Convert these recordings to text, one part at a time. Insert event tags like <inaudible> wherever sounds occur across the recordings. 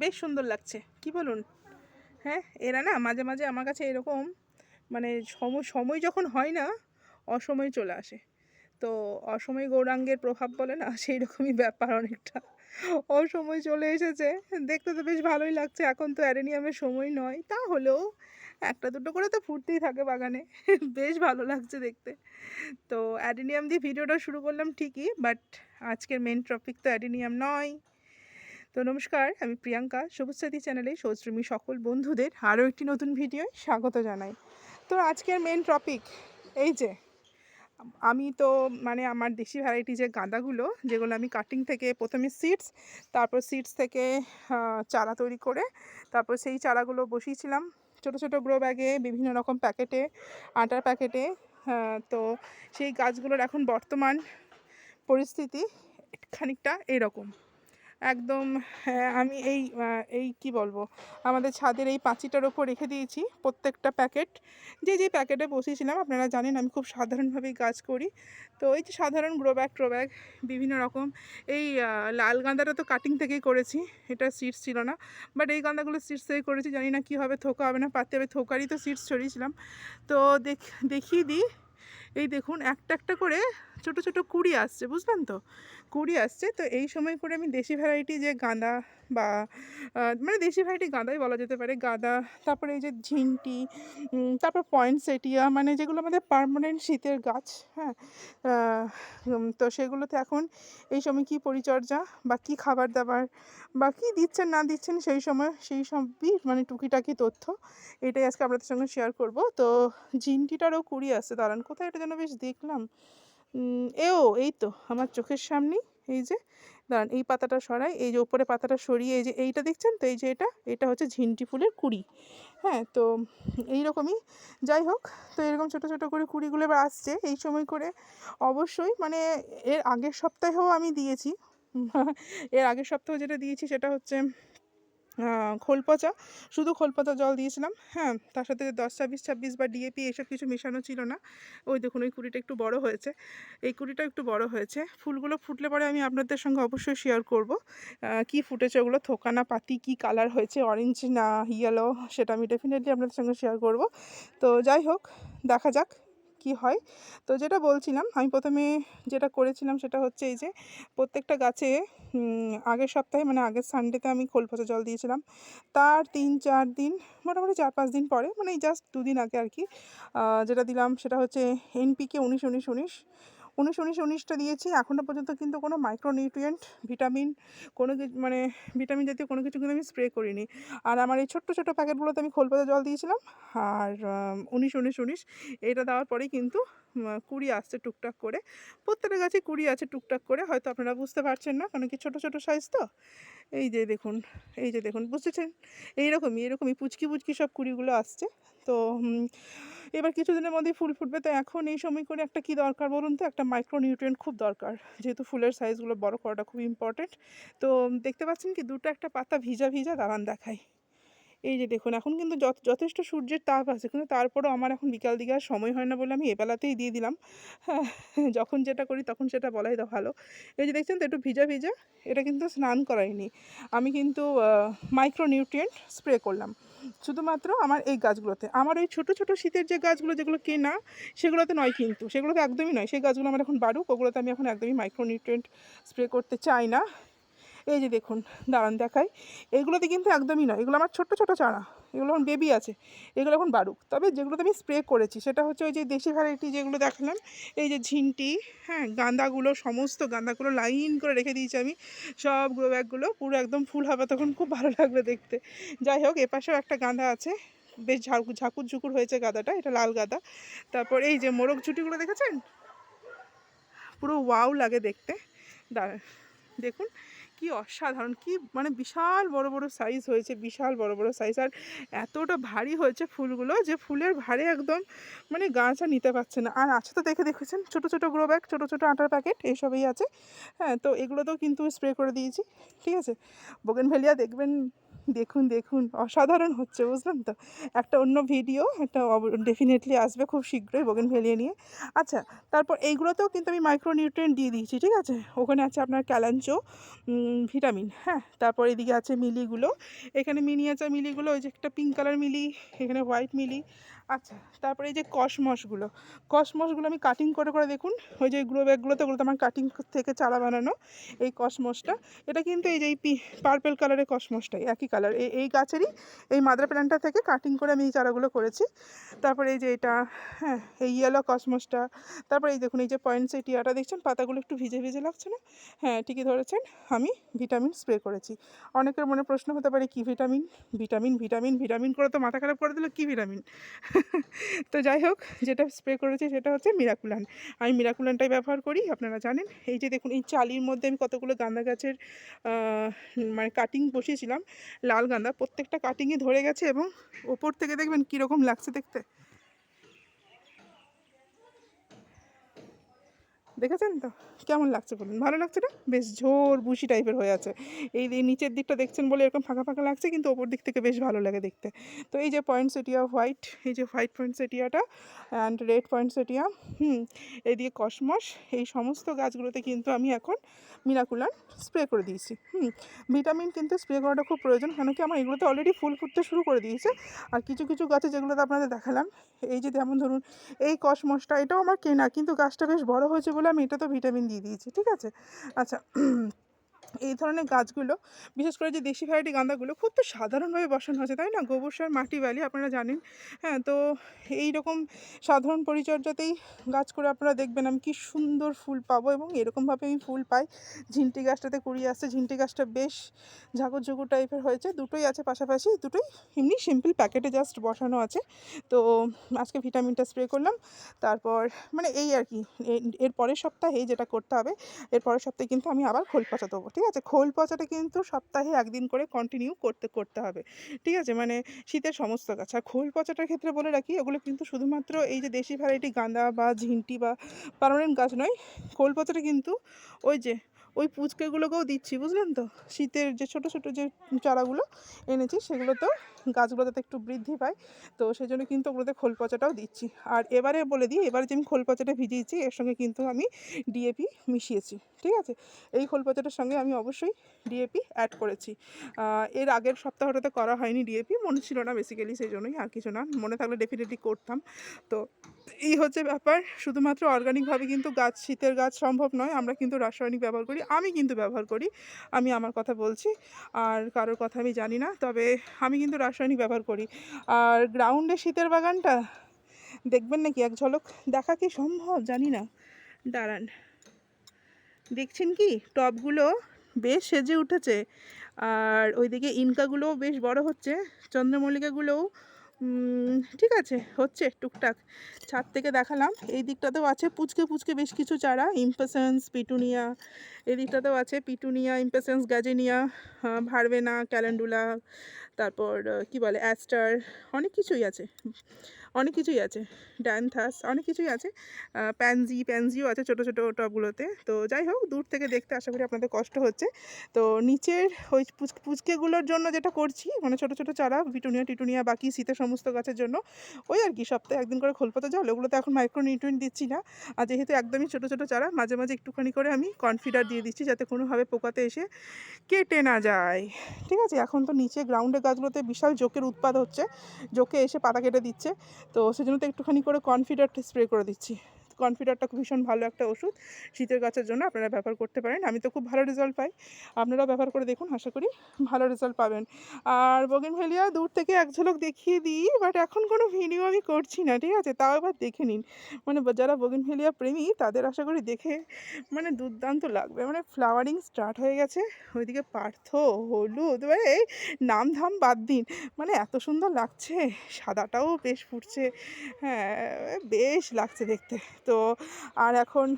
বেশ সুন্দর লাগছে। কি বলুন? হ্যাঁ এরা না মাঝে মাঝে আমার কাছে এরকম মানে সময় সময় যখন হয় না, অসময় চলে আসে। তো অসময় গৌরাঙ্গের প্রভাব বলে না, সেই রকমই ব্যাপার অনেকটা। অসময় চলে এসেছে, দেখতে তো বেশ ভালোই লাগছে। এখন তো অ্যারেনিয়ামের সময় নয় তা হলেও একটা দুটো করে তো ফুটতেই থাকে বাগানে। বেশ ভালো লাগছে দেখতে। তো অ্যাডেনিয়াম দিয়ে ভিডিওটা শুরু করলাম ঠিকই, বাট আজকের মেন টপিক তো অ্যাডেনিয়াম নয়। তো নমস্কার, আমি প্রিয়াঙ্কা। সবুজ সাথী চ্যানেলে সৌশ্রমী সকল বন্ধুদের আরও একটি নতুন ভিডিওয় স্বাগত জানাই। তো আজকের মেন টপিক এই যে, আমি তো মানে আমার দেশি ভ্যারাইটি যে গাঁদাগুলো, যেগুলো আমি কাটিং থেকে প্রথমে সিডস তারপর সিডস থেকে চারা তৈরি করে, তারপর সেই চারাগুলো বসিয়েছিলাম ছোটো ছোটো গ্রো ব্যাগে বিভিন্ন রকম প্যাকেটে আটার প্যাকেটে তো সেই গাছগুলোর এখন বর্তমান পরিস্থিতি খানিকটা এরকম। একদম হ্যাঁ, আমি এই এই কি বলব? আমাদের ছাদের এই পাঁচিটার ওপর রেখে দিয়েছি প্রত্যেকটা প্যাকেট। যে যে প্যাকেটে বসিয়েছিলাম আপনারা জানেন আমি খুব সাধারণভাবেই কাজ করি। তো এই যে সাধারণ গ্রো ব্যাগ ট্রো ব্যাগ বিভিন্ন রকম এই লাল গাঁদাটা তো কাটিং থেকেই করেছি এটা সিডস ছিল না। বাট এই গাঁদাগুলো সিডস থেকে করেছি জানি না কী হবে থোকা হবে না পাতে হবে থোকারই তো সিডস ছড়িয়েছিলাম। তো দেখ দেখিয়ে দিই। এই দেখুন, একটা একটা করে ছোট ছোট কুড়ি আসছে, বুঝলেন তো? কুড়ি আসছে, তো এই সময় করে আমি দেশি ভ্যারাইটি যে গাঁদা বা মানে দেশি ভ্যারাইটি গাঁদাই বলা যেতে পারে। গাঁদা, তারপরে এই যে ঝিনটি তারপর পয়েন্ট সেটিয়া মানে যেগুলো আমাদের পার্মানেন্ট শীতের গাছ হ্যাঁ? তো সেগুলোতে এখন এই সময় কী পরিচর্যা বা কী খাবার দাবার বা কী দিচ্ছেন, না দিচ্ছেন, সেই সময়, সেই সবই মানে টুকিটাকি তথ্য, এটাই আজকে আপনাদের সঙ্গে শেয়ার করব। তো ঝিনটিটারও কুড়ি আসছে, দাঁড়ান, কোথায় এটা যেন বেশ দেখলাম। এও, এই তো, আমার চোখের সামনেই, এই যে, দাঁড়ান, এই পাতাটা সরাই, এই যে, ওপরে পাতাটা সরিয়ে, এই যে, এইটা দেখছেন তো, এই যে, এটা এটা হচ্ছে ঝিনটি ফুলের কুড়ি। হ্যাঁ তো এই রকমই যাই হোক, তো এরকম ছোটো ছোটো করে কুড়িগুলো এবার আসছে, এই সময় করে অবশ্যই মানে এর আগের সপ্তাহেও আমি দিয়েছি, এর আগের সপ্তাহে যেটা দিয়েছি সেটা হচ্ছে খোল পচা শুধু খোল পচা জল দিয়েছিলাম হ্যাঁ তার সাথে দশ ছাব্বিশ ছাব্বিশ বা ডিএপি এসব কিছু মেশানো ছিল না। ওই দেখুন, ওই কুড়িটা একটু বড় হয়েছে। এই কুড়িটা একটু বড় হয়েছে। ফুলগুলো ফুটলে পরে আমি আপনাদের সঙ্গে অবশ্যই শেয়ার করব। কি ফুটেছে ওগুলো? থোকা না পাতি কি কালার হয়েছে? অরেঞ্জ না ইয়েলো সেটা আমি ডেফিনেটলি আপনাদের সঙ্গে শেয়ার করব। তো যাই হোক, দেখা যাক। কি হয়? তো যেটা বলছিলাম, আমি প্রথমে যেটা করেছিলাম সেটা হচ্ছে এই যে প্রত্যেকটা গাছে আগের সপ্তাহে মানে আগের সানডেতে আমি খোল পচা জল দিয়েছিলাম। তার তিন, চার দিন, মোটামুটি চার, পাঁচ দিন পরে মানে এই জাস্ট দুদিন আগে আর কি যেটা দিলাম সেটা হচ্ছে এনপিকে উনিশ উনিশ উনিশ। উনিশ উনিশ, উনিশটা দিয়েছি। এখনও পর্যন্ত কিন্তু কোনো মাইক্রোনিউট্রিয়েন্ট ভিটামিন কোনো মানে ভিটামিন জাতীয় কোনো কিছু কিন্তু আমি স্প্রে করিনি। আর আমার এই ছোট্ট ছোটো প্যাকেটগুলোতে আমি খোলপাতা জল দিয়েছিলাম। আর উনিশ উনিশ উনিশ, এটা দেওয়ার পরেই কিন্তু কুড়ি আসছে টুকটাক করে। প্রত্যেকটা গাছে কুড়ি আছে টুকটাক করে, হয়তো আপনারা বুঝতে পারছেন না, কারণ কি ছোটো ছোটো সাইজ তো। এই যে দেখুন, এই যে দেখুন, বুঝতেছেন? এইরকমই এরকমই পুচকি পুচকি সব কুড়িগুলো আসছে। তো এবার কিছুদিনের মধ্যেই ফুল ফুটবে। তো এখন এই সময় করে একটা কি দরকার বলুন তো? একটা মাইক্রোনিউট্রিয়েন্ট খুব দরকার। যেহেতু ফুলের সাইজগুলো বড় করাটা খুব ইম্পর্টেন্ট তো, দেখতে পাচ্ছেন কি? দুটো একটা পাতা ভিজা ভিজা দাঁড়ান দেখাই এই যে দেখুন, এখন কিন্তু যথ- যথেষ্ট সূর্যের তাপ আছে। কিন্তু তারপরেও আমার এখন বিকাল দিকে আর সময় হয় না বলে আমি এবেলাতেই দিয়ে দিলাম। হ্যাঁ যখন যেটা করি তখন সেটা বলাই তো ভালো। এই যে দেখছেন তো একটু ভিজা ভিজা, এটা কিন্তু স্নান করাইনি। আমি কিন্তু মাইক্রোনিউট্রিয়েন্ট স্প্রে করলাম। শুধুমাত্র আমার এই গাছগুলোতে। আমার ওই ছোটো ছোটো শীতের যে গাছগুলো যেগুলো কেনা, সেগুলোতে নয় কিন্তু। সেগুলোতে একদমই নয়। সেই গাছগুলো আমার এখন বাড়ুক, ওগুলোতে আমি এখন একদমই মাইক্রোনিউট্রিয়েন্ট স্প্রে করতে চাই না। এই যে দেখুন, দাঁড়ান দেখাই। এগুলোতে কিন্তু একদমই নয়। এগুলো আমার ছোট্ট ছোটো চারা। এগুলো এখন বেবি আছে। এগুলো এখন বাড়ুক তবে যেগুলোতে আমি স্প্রে করেছি, সেটা হচ্ছে ওই যে দেশি ভ্যারাইটি যেগুলো দেখালাম, এই যে ঝিনটি হ্যাঁ গাঁদাগুলো, সমস্ত গাঁদাগুলো লাইন করে রেখে দিয়েছি আমি। সব গ্রো ব্যাগগুলো পুরো একদম ফুল হবে, তখন খুব ভালো লাগবে দেখতে। যাই হোক, এপাশেও একটা গাঁদা আছে। বেশ ঝাঁকু ঝাঁকুর ঝুকুর হয়েছে গাঁদাটা, এটা লাল গাঁদা। তারপর এই যে মোরগ ঝুটিগুলো দেখেছেন? পুরো ওয়াও লাগে দেখতে। দাঁড়া দেখুন। কি অসাধারণ, কি মানে বিশাল বড় বড় সাইজ হয়েছে, বিশাল বড় বড় সাইজ আর এতটা ভারী হয়েছে ফুলগুলো যে ফুলের ভারে একদম মানে গাছ আর নিতে পারছে না। আর আছে তো দেখে দেখেছেন ছোটো ছোটো গ্রো ব্যাগ ছোটো ছোটো আটার প্যাকেট এইসবই আছে। হ্যাঁ তো এগুলোতেও কিন্তু স্প্রে করে দিয়েছি, ঠিক আছে? বোগেন ভেলিয়া দেখবেন দেখুন দেখুন। অসাধারণ হচ্ছে, বুঝলেন তো? একটা অন্য ভিডিও একটা ডেফিনেটলি আসবে খুব শীঘ্রই বোগেন ভেলিয়ে নিয়ে। আচ্ছা তারপর এইগুলোতেও কিন্তু আমি মাইক্রোনিউট্রিয়েন্ট দিয়ে দিয়েছি, ঠিক আছে? ওখানে আছে আপনার ক্যালাঞ্চো ভিটামিন হ্যাঁ? তারপর এদিকে আছে মিলিগুলো। এখানে মিনি আছে মিলিগুলো, ওই যে একটা পিঙ্ক কালার মিলি, এখানে হোয়াইট মিলি। আচ্ছা তারপরে এই যে কসমসগুলো কসমসগুলো আমি কাটিং করে করে দেখুন, ওই যে গ্রো ব্যাগগুলোতে ওগুলো তো আমার কাটিং থেকে চারা বানানো এই কসমসটা। এটা কিন্তু এই যে এই পার্পেল কালারের কসমসটাই, একই কালার এই এই গাছেরই, এই মাদার প্ল্যান্টটা থেকে কাটিং করে আমি এই চারাগুলো করেছি। তারপরে এই যে এটা হ্যাঁ এই ইয়েলো কসমসটা, তারপরে এই দেখুন, এই যে পয়েন্ট সেটিয়াটা দেখছেন? পাতাগুলো একটু ভিজে ভিজে লাগছে না? হ্যাঁ ঠিকই ধরেছেন, আমি ভিটামিন স্প্রে করেছি। অনেকের মনে প্রশ্ন হতে পারে, কী ভিটামিন ভিটামিন ভিটামিন ভিটামিন করে তো মাথা খারাপ করে দিল, কী ভিটামিন <laughs> তো যাই হোক, যেটা স্প্রে করেছি সেটা হচ্ছে মিরাকুলান আমি মিরাকুলানটাই ব্যবহার করি, আপনারা জানেন। এই যে দেখুন, এই চালির মধ্যে আমি কতগুলো গাঁদা গাছের মানে কাটিং বসিয়েছিলাম, লাল গাঁদা, প্রত্যেকটা কাটিংয়ে ধরে গেছে এবং ওপর থেকে দেখবেন কীরকম লাগছে দেখতে। দেখেছেন তো? কেমন লাগছে বলুন? ভালো লাগছে না? বেশ ঝোর বুশি টাইপের হয়ে আছে। এই নিচের দিকটা দেখছেন বলে এরকম ফাঁকা ফাঁকা লাগছে, কিন্তু ওপর দিক থেকে বেশ ভালো লাগে দেখতে। তো এই যে পয়েন্ট সেটিয়া হোয়াইট এই যে হোয়াইট পয়েন্ট সেটিয়াটা অ্যান্ড রেড পয়েন্ট সেটিয়া হুম এইদিকে কসমস, এই সমস্ত গাছগুলোতে কিন্তু আমি এখন মিরাকুলান স্প্রে করে দিয়েছি। হুম ভিটামিন কিন্তু স্প্রে করাটা খুব প্রয়োজন, কেন কি আমার এগুলোতে অলরেডি ফুল ফুটতে শুরু করে দিয়েছে। আর কিছু কিছু গাছে যেগুলোতে আপনাদের দেখালাম, এই যে যেমন ধরুন, এই কসমসটা, এটাও আমার কেনা, কিন্তু গাছটা বেশ বড় হয়েছে বলে আমি এটা তো ভিটামিন দিয়ে দিয়েছি ঠিক আছে? আচ্ছা এই ধরনের গাছগুলো, বিশেষ করে যে দেশি ভ্যারাইটি গাঁদাগুলো খুব তো সাধারণভাবে বসানো আছে তাই না? গোবর সার, মাটি বালি, আপনারা জানেন। হ্যাঁ তো এই রকম সাধারণ পরিচর্যাতেই গাছ করে আপনারা দেখবেন, আমি কি সুন্দর ফুল পাবো এবং এরকমভাবে আমি ফুল পাই। ঝিনটি গাছটাতে কুড়িয়ে আসছে, ঝিনটি গাছটা বেশ ঝাঁকুর টাইপের হয়েছে, দুটোই আছে পাশাপাশি, দুটোই এমনি সিম্পল প্যাকেটে জাস্ট বসানো আছে। তো আজকে ভিটামিনটা স্প্রে করলাম, তারপর মানে এই আর কি এর পরের সপ্তাহে যেটা করতে হবে, এর পরের সপ্তাহে কিন্তু আমি আবার খোল পচা দেবো, ঠিক আছে খোল পচাটা কিন্তু সপ্তাহে একদিন করে কন্টিনিউ করতে করতে হবে। ঠিক আছে? মানে শীতের সমস্ত গাছ আর খোল পচাটার ক্ষেত্রে বলে রাখি ওগুলো কিন্তু শুধুমাত্র এই যে দেশি ভ্যারাইটি গাঁদা বা ঝিন্টি বা পার্মানেন্ট গাছ নয়, খোল পচাটা কিন্তু ওই যে ওই পুচকেগুলোকেও দিচ্ছি, বুঝলেন তো? শীতের যে ছোটো ছোটো যে চারাগুলো এনেছি, সেগুলোতেও গাছগুলো যাতে একটু বৃদ্ধি পায়, তো সেই জন্য কিন্তু ওগুলোতে খোল পচাটাও দিচ্ছি। আর এবারে বলে দিই, এবারে যে আমি খোল পচাটা ভিজিয়েছি, এর সঙ্গে কিন্তু আমি ডিএপি মিশিয়েছি, ঠিক আছে? এই খোল পচাটার সঙ্গে আমি অবশ্যই ডিএপি অ্যাড করেছি। এর আগের সপ্তাহটাতে করা হয়নি ডিএপি, মনে ছিল না বেসিক্যালি সেই জন্যই আর কিছু না, মনে থাকলে ডেফিনেটলি করতাম। তো এই হচ্ছে ব্যাপার, শুধুমাত্র অর্গানিকভাবে কিন্তু গাছ, শীতের গাছ সম্ভব নয়, আমরা কিন্তু রাসায়নিক ব্যবহার করি আমি কিন্তু ব্যবহার করি, আমি আমার কথা বলছি, আর কারোর কথা আমি জানি না, তবে আমি কিন্তু রাসায়নিক ব্যবহার করি। আর গ্রাউন্ডে শীতের বাগানটা, দেখবেন নাকি এক ঝলক, দেখা কি সম্ভব জানি না। দাঁড়ান, দেখছেন কি? টবগুলো বেশ সেজে উঠেছে, আর ওইদিকে ইনকাগুলোও বেশ বড় হচ্ছে, চন্দ্রমল্লিকাগুলোও ঠিক আছে, হচ্ছে টুকটাক। ছাদ থেকে দেখালাম। এই দিকটাতেও আছে পুচকে পুচকে বেশ কিছু চারা। ইম্পেসেন্স পিটুনিয়া এই দিকটাতেও আছে petunia impatiens gazania verbena calendula তারপর কি বলে অ্যাস্টার অনেক কিছুই আছে। অনেক কিছুই আছে। ড্যান্থাস অনেক কিছুই আছে। প্যানজি, প্যানজিও আছে ছোটো ছোটো টবগুলোতে। তো যাই হোক, দূর থেকে দেখতে আশা করি আপনাদের কষ্ট হচ্ছে। তো নিচের ওই পুচ- পুচকেগুলোর জন্য যেটা করছি মানে ছোটো ছোটো চারা পিটুনিয়া টিটুনিয়া, বাকি শীতের সমস্ত গাছের জন্য, ওই আর কি, সপ্তাহে একদিন করে খোলপাতা জল, ওগুলোতে এখন মাইক্রো নিউট্রিয়েন্ট দিচ্ছি না। আর যেহেতু একদমই ছোটো ছোটো চারা, মাঝে মাঝে একটুখানি করে আমি কনফিডার দিয়ে দিচ্ছি, যাতে কোনোভাবে পোকাতে এসে কেটে না যায়। ঠিক আছে, এখন তো নিচে গ্রাউন্ডে গাছগুলোতে বিশাল জোকের উৎপাদ হচ্ছে। জোকে এসে পাতা কেটে দিচ্ছে। তো সেজন্য তো একটুখানি করে কনফিডার স্প্রে করে দিচ্ছি। কনফিডারটা ভীষণ ভালো একটা ওষুধ। শীতের গাছের জন্য আপনারা ব্যবহার করতে পারেন। আমি তো খুব ভালো রেজাল্ট পাই। আপনারাও ব্যবহার করে দেখুন, আশা করি ভালো রেজাল্ট পাবেন। আর বগেনভেলিয়া দূর থেকে এক ঝলক দেখিয়ে দিই বাট এখন কোনো ভিডিও আমি করছি না, ঠিক আছে? তাও এবার দেখে নিন। মানে যারা বগেনভেলিয়া প্রেমী, তাদের আশা করি দেখে মানে দুর্দান্ত লাগবে। মানে ফ্লাওয়ারিং স্টার্ট হয়ে গেছে। ওইদিকে পার্থ, হলুদ মানে নাম ধাম বাদ দিন। মানে এত সুন্দর লাগছে, সাদাটাও বেশ ফুটছে। হ্যাঁ বেশ লাগছে দেখতে। তো আর এখন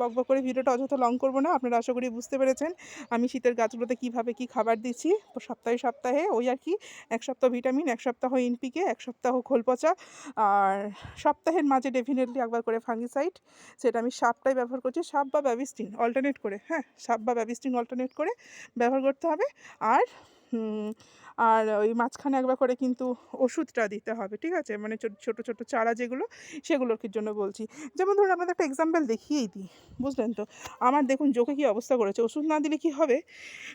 বক বক করে ভিডিওটা অযথা লং করব না, আপনারা আশা করি বুঝতে পেরেছেন আমি শীতের গাছগুলোতে কীভাবে কী খাবার দিচ্ছি। সপ্তাহে সপ্তাহে ওই আর কি, এক সপ্তাহ ভিটামিন এক সপ্তাহ ইনপিকে এক সপ্তাহ খোল পচা আর সপ্তাহের মাঝে ডেফিনেটলি একবার করে ফাঙ্গিসাইড সেটা আমি সাপটাই ব্যবহার করছি, সাপ বা ব্যাবিস্টিন অল্টারনেট করে হ্যাঁ সাপ বা ব্যাবিস্টিন অল্টারনেট করে ব্যবহার করতে হবে। আর আর ওই মাঝখানে একবার করে কিন্তু ওষুধটা দিতে হবে, ঠিক আছে? মানে ছোট ছোট চারা যেগুলো, সেগুলোর জন্য বলছি? যেমন ধরুন আপনাদের একটা এক্সাম্পল দেখিয়েই দিই, বুঝলেন তো? আমার দেখুন চোখে কী অবস্থা করেছে, ওষুধ না দিলে কি হবে?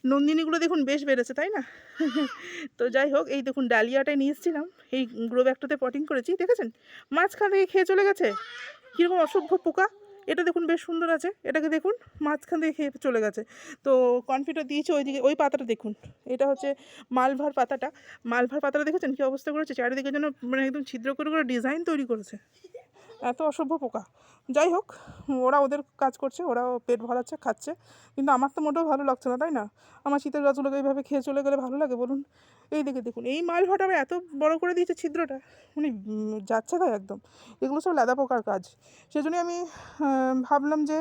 নন্দিনীগুলো দেখুন বেশ বেড়েছে, তাই না? <laughs> তো যাই হোক, এই দেখুন ডালিয়াটাই নিয়ে এসেছিলাম, এই গ্রো ব্যাগটাতে পটিং করেছি, দেখেছেন? মাঝখান থেকে খেয়ে চলে গেছে? কীরকম অসভ্য পোকা? এটা দেখুন বেশ সুন্দর আছে। এটাকে দেখুন মাঝখান থেকে খেয়ে চলে গেছে। তো কনফিটা দিয়েছে ওইদিকে, ওই পাতাটা দেখুন। এটা হচ্ছে মালভার পাতাটা। মালভার পাতাটা দেখেছেন কী অবস্থা করেছে? চারিদিকে যেন মানে একদম ছিদ্র করে করে ডিজাইন তৈরি করেছে। এত অসভ্য পোকা। যাই হোক, ওরা ওদের কাজ করছে, ওরাও পেট ভরাচ্ছে, খাচ্ছে। কিন্তু আমার তো মোটেও ভালো লাগছে না, তাই না? আমার শীতের গাছগুলোকে এইভাবে খেয়ে চলে গেলে ভালো লাগে, বলুন? এই দিকে দেখুন, এই মাল ভাটা আবার এত বড় করে দিয়েছে ছিদ্রটা মানে যাচ্ছে তাই একদম। এগুলো সব লেদা পোকার কাজ। সেজন্যই আমি ভাবলাম যে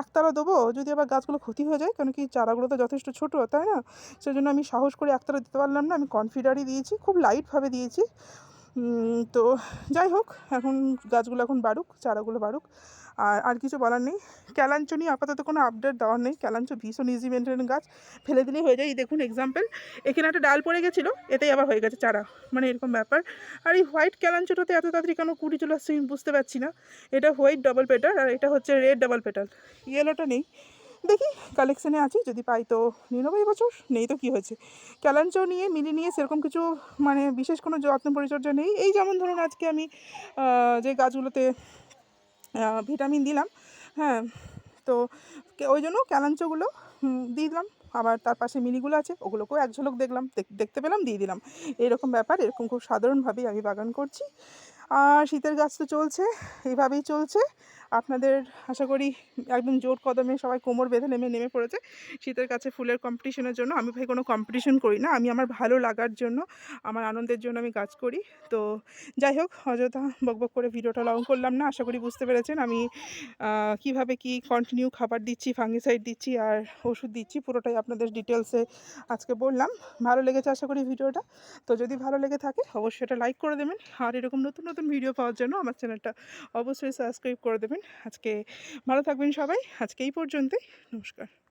একতারা দেবো, যদি আবার গাছগুলো ক্ষতি হয়ে যায় কারণ কি চারাগুলো তো যথেষ্ট ছোটো, তাই না? সেজন্য আমি সাহস করে একতারা দিতে পারলাম না, আমি কনফিডারই দিয়েছি, খুব লাইটভাবে দিয়েছি। তো যাই হোক, এখন গাছগুলো এখন বাড়ুক, চারাগুলো বাড়ুক। আর আর কিছু বলার নেই। ক্যালাঞ্চো নিয়ে আপাতত কোনো আপডেট দেওয়ার নেই। ক্যালাঞ্চো ভীষণ ইজি মেনটেন গাছ। ফেলে দিলেই হয়ে যায়। এই দেখুন এক্সাম্পল এখানে একটা ডাল পড়ে গেছিল, এতেই আবার হয়ে গেছে চারা। মানে এরকম ব্যাপার। আর এই হোয়াইট ক্যালাঞ্চোটাতে এত তাড়াতাড়ি কেন কুড়ি চলে আসছে বুঝতে পারছি না। এটা হোয়াইট ডাবল পেটাল আর এটা হচ্ছে রেড ডাবল পেটাল ইয়েলোটা নেই। দেখি কালেকশানে আছি, যদি পাই তো নিয়ে বছর নেই তো কী হয়েছে? ক্যালাঞ্চো নিয়ে, মিলি নিয়ে সেরকম কিছু মানে বিশেষ কোনো যত্ন পরিচর্যা নেই। এই যেমন ধরুন আজকে আমি যে গাছগুলোতে ভিটামিন দিলাম হ্যাঁ তো ওই জন্য ক্যালাঞ্চোগুলো দিয়ে দিলাম। আবার তার পাশে মিনিগুলো আছে, ওগুলোকেও এক ঝলক দেখলাম, দেখ- দেখতে পেলাম, দিয়ে দিলাম। এরকম ব্যাপার, এরকম খুব সাধারণভাবেই আমি বাগান করছি। আর শীতের গাছ তো চলছে এইভাবেই চলছে। আপনাদের আশা করি একদম জোর কদমে সবাই কোমর বেঁধে নেমে নেমে পড়েছে। শীতের কাছে ফুলের কম্পিটিশনের জন্য আমি ভাই কোনো কম্পিটিশন করি না। আমি আমার ভালো লাগার জন্য, আমার আনন্দের জন্য আমি কাজ করি। তো যাই হোক, অযথা বকবক করে ভিডিওটা লং করলাম না। আশা করি বুঝতে পেরেছেন আমি কীভাবে কি কন্টিনিউ খাবার দিচ্ছি ফাঙ্গিসাইড দিচ্ছি আর ওষুধ দিচ্ছি পুরোটাই আপনাদের ডিটেলসে আজকে বললাম। ভালো লেগেছে আশা করি ভিডিওটা। তো যদি ভালো লেগে থাকে অবশ্যই এটা লাইক করে দেবেন। আর এরকম নতুন নতুন ভিডিও পাওয়ার জন্য আমার চ্যানেলটা অবশ্যই সাবস্ক্রাইব করে দেবেন। আজকে ভালো থাকবেন সবাই। আজকে এই পর্যন্তই। নমস্কার।